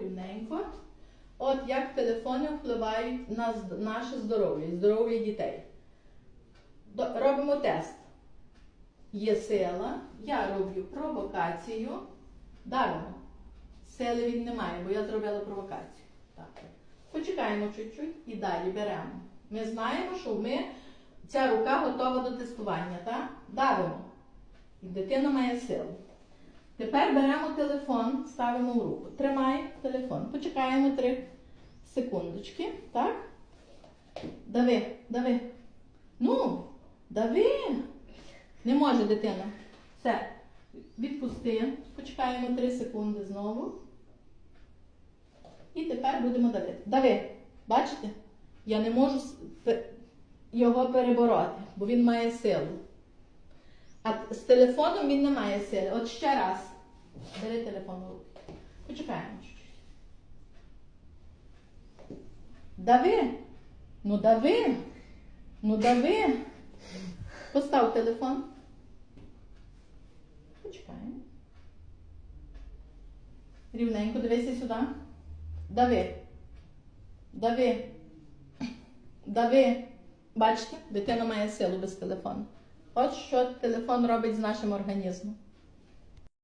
рівненько. От як телефони впливають на наше здоров'я, і здоров'я дітей. Робимо тест. Є сила, я роблю провокацію. Давимо. Сили він не має, бо я зробила провокацію. Так. Почекаємо чуть-чуть і далі беремо. Ми знаємо, що ми, ця рука готова до тестування, так? Давимо. І дитина має силу. Тепер беремо телефон, ставимо в руку. Тримай телефон. Почекаємо 3 секундочки. Так? Дави, дави. Ну, дави. Не може дитина. Все. Відпусти. Почекаємо 3 секунди знову. І тепер будемо давити. Дави. Бачите? Я не можу його перебороти, бо він має силу. З телефоном він не має сили. От ще раз. Бери телефон в руки. Почекаємо чуть-чуть. Дави. Ну дави. Ну дави. Постав телефон. Почекаємо. Рівненько дивися сюди. Дави. Дави. Дави. Бачите, дитина має силу без телефону. От що телефон робить з нашим організмом.